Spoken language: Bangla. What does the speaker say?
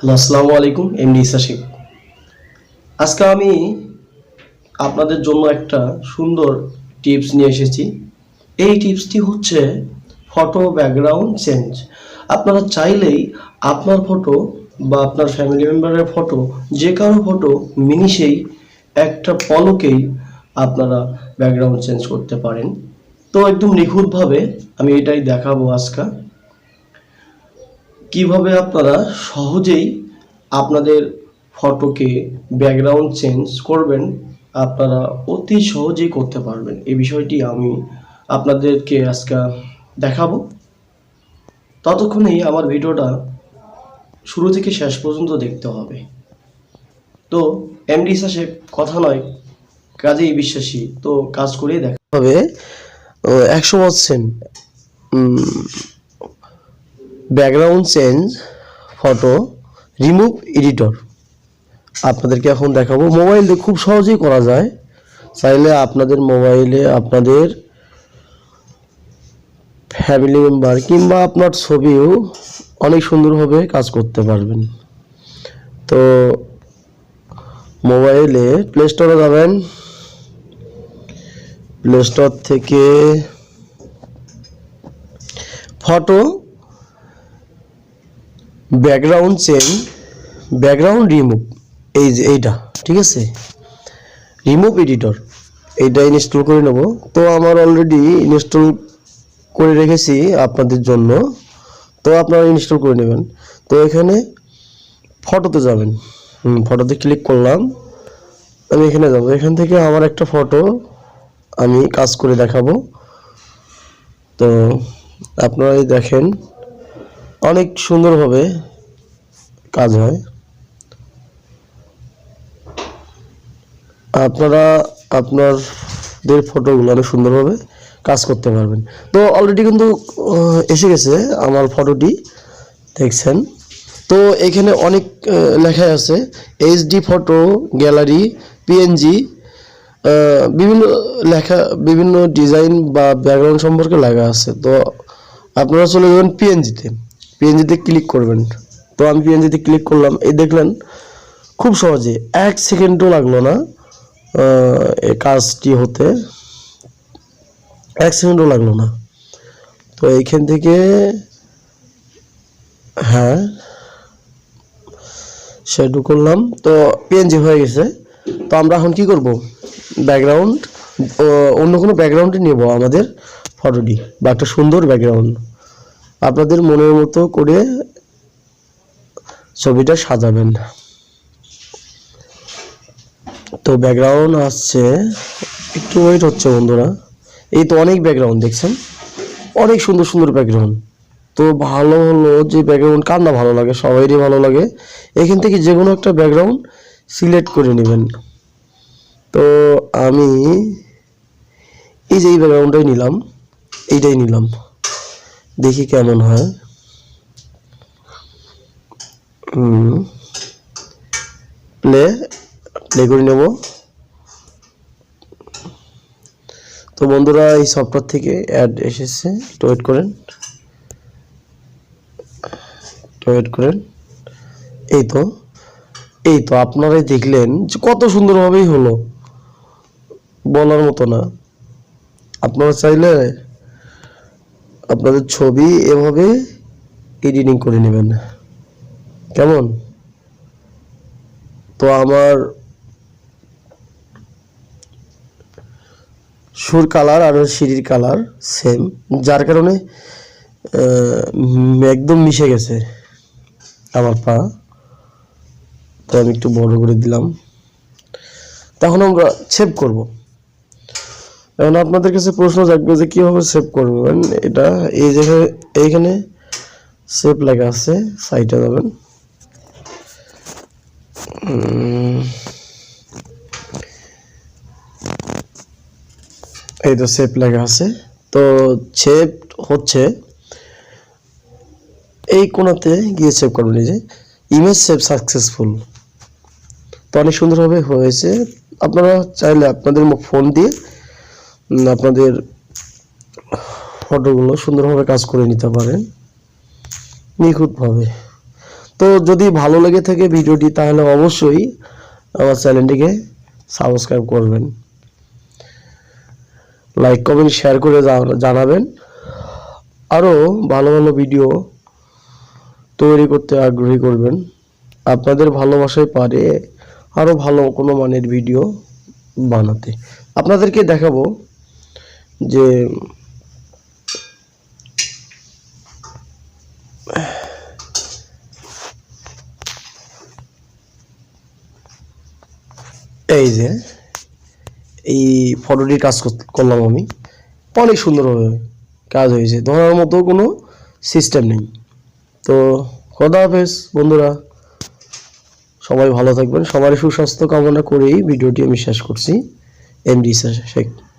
হ্যালো, আসসালামু আলাইকুম এমডি ইসা শেখ আজকে আমি আপনাদের জন্য একটা সুন্দর টিপস নিয়ে এসেছি। এই টিপসটি হচ্ছে ফটো ব্যাকগ্রাউন্ড চেঞ্জ আপনারা চাইলেই আপনার ফটো বা আপনার ফ্যামিলি মেম্বারের ফটো যে কারও ফটো মিনিশেই একটা পলকেই আপনারা ব্যাকগ্রাউন্ড চেঞ্জ করতে পারেন। তো একদম নিখুঁতভাবে আমি এটাই দেখাবো আজকে। কীভাবে আপনারা সহজেই আপনাদের ফটোকে ব্যাকগ্রাউন্ড চেঞ্জ করবেন, আপনারা অতি সহজেই করতে পারবেন। এই বিষয়টি আমি আপনাদেরকে আজকে দেখাবো। ততক্ষণেই আমার ভিডিওটা শুরু থেকে শেষ পর্যন্ত দেখতে হবে। তো এমডি সাসে কথা নয়, কাজেই বিশ্বাসী, তো কাজ করেই দেখা হবে একশো percent background change, photo remove editor আপনাদেরকে এখন দেখাবো। মোবাইল দিয়ে খুব সহজেই করা যায়। চাইলে আপনাদের মোবাইলে আপনাদের ফ্যামিলি মেম্বার কিংবা আপনার ছবিও অনেক সুন্দরভাবে কাজ করতে পারবেন। তো মোবাইলে প্লে স্টোরে যাবেন। প্লে স্টোর থেকে photo background change background remove, এই যে এইটা, ঠিক আছে? রিমুভ এডিটর, এইটা ইনস্টল করে নেব। তো আমার অলরেডি ইনস্টল করে রেখেছি আপনাদের জন্য। তো আপনারা ইনস্টল করে নেবেন। তো এখানে ফটোতে যাবেন। ফটোতে ক্লিক করলাম। আমি এখানে যাব। এখান থেকে আমার একটা ফটো আমি কাজ করে দেখাবো। তো আপনারা দেখেন। অনেক সুন্দরভাবে কাজ হয়। আপনারা আপনাদের ফটোগুলো অনেক সুন্দরভাবে কাজ করতে পারবেন। তো অলরেডি কিন্তু এসে গেছে আমার ফটোটি দেখছেন। তো এখানে অনেক আহ, লেখা আছে এইচডি ফটো গ্যালারি পিএনজি বিভিন্ন লেখা বিভিন্ন ডিজাইন বা ব্যাকগ্রাউন্ড সম্পর্কে লেখা আছে। তো আপনারা চলে যাবেন পিএনজিতে পিএনজিতে ক্লিক করবেন। তো আমি পিএনজিতে ক্লিক করলাম। এই দেখলেন, খুব সহজে এক সেকেন্ডও লাগল না কাজটি হতে। এক সেকেন্ডও লাগল না। তো এইখান থেকে হ্যাঁ সেটু করলাম। তো পিএনজি হয়ে গেছে। তো আমরা এখন কি করব? ব্যাকগ্রাউন্ড অন্য কোনো ব্যাকগ্রাউন্ডে নেব আমাদের ফটোটি বা একটা সুন্দর ব্যাকগ্রাউন্ড আপনাদের মনের মতো করে ছবিটা সাজাবেন। তো ব্যাকগ্রাউন্ড আসছে একটু ওয়েট হচ্ছে বন্ধুরা। এই তো অনেক ব্যাকগ্রাউন্ড দেখছেন? অনেক সুন্দর সুন্দর ব্যাকগ্রাউন্ড তো ভালো হলো যে ব্যাকগ্রাউন্ড কার না ভালো লাগে? সবাইরই ভালো লাগে। এখান থেকে যে কোনো একটা ব্যাকগ্রাউন্ড সিলেক্ট করে নেবেন। তো আমি এই যে এই ব্যাকগ্রাউন্ডটাই নিলাম, এইটাই নিলাম। দেখি কেমন হয়। প্লে প্লে করে নেব। তো বন্ধুরা, এই সফটওয়্যার থেকে অ্যাড এসেছে। একটু ওয়েট করেন। একটু করেন। এই তো এই তো আপনারাই দেখলেন যে কত সুন্দরভাবেই হলো। বলার মতো না। আপনারা চাইলে আপনাদের ছবি এভাবে এডিটিং করে নেবেন। কেমন? তো আমার সুর কালার আর সিঁড়ির কালার সেম যার কারণে একদম মিশে গেছে আমার পা। তো আমি একটু বড় করে দিলাম। তখন আমরা সেভ করব। এখন আপনাদের কাছে প্রশ্ন জাগবে যে কীভাবে সেভ করবেন এটা এই জায়গায়, এইখানে সেভ লেখা আছে সাইটে যাবেন। এই তো সেভ লেখা আছে। তো সেভ হচ্ছে, এই কোণাতে গিয়ে সেভ করবেন, এই যে ইমেজ সেভ সাকসেসফুল তো অনেক সুন্দরভাবে হয়েছে। আপনারা চাইলে আপনাদের ফোন দিয়ে আপনাদের ফটোগুলো সুন্দরভাবে কাজ করে নিতে পারেন। নিখুঁতভাবে। তো যদি ভালো লেগে থাকে ভিডিওটি, তাহলে অবশ্যই আমার চ্যানেলটিকে সাবস্ক্রাইব করবেন। লাইক, কমেন্ট, শেয়ার করে জানাবেন। আরও ভালো ভালো ভিডিও তৈরি করতে আগ্রহী করবেন। আপনাদের ভালোবাসায় পারে আরও ভালো কোনো মানের ভিডিও বানাতে। আপনাদেরকে দেখাবো যে এই যে, এই ফটোটির কাজ কর- করলাম আমি। অনেক সুন্দরভাবে কাজ হয়েছে। ধরার মতো কোনো সিস্টেম নেই। তো, খোদা হাফেজ, বন্ধুরা, সবাই ভালো থাকবেন। সবারই সুস্বাস্থ্য কামনা করেই ভিডিওটি আমি শেষ করছি। এমডি শেখ।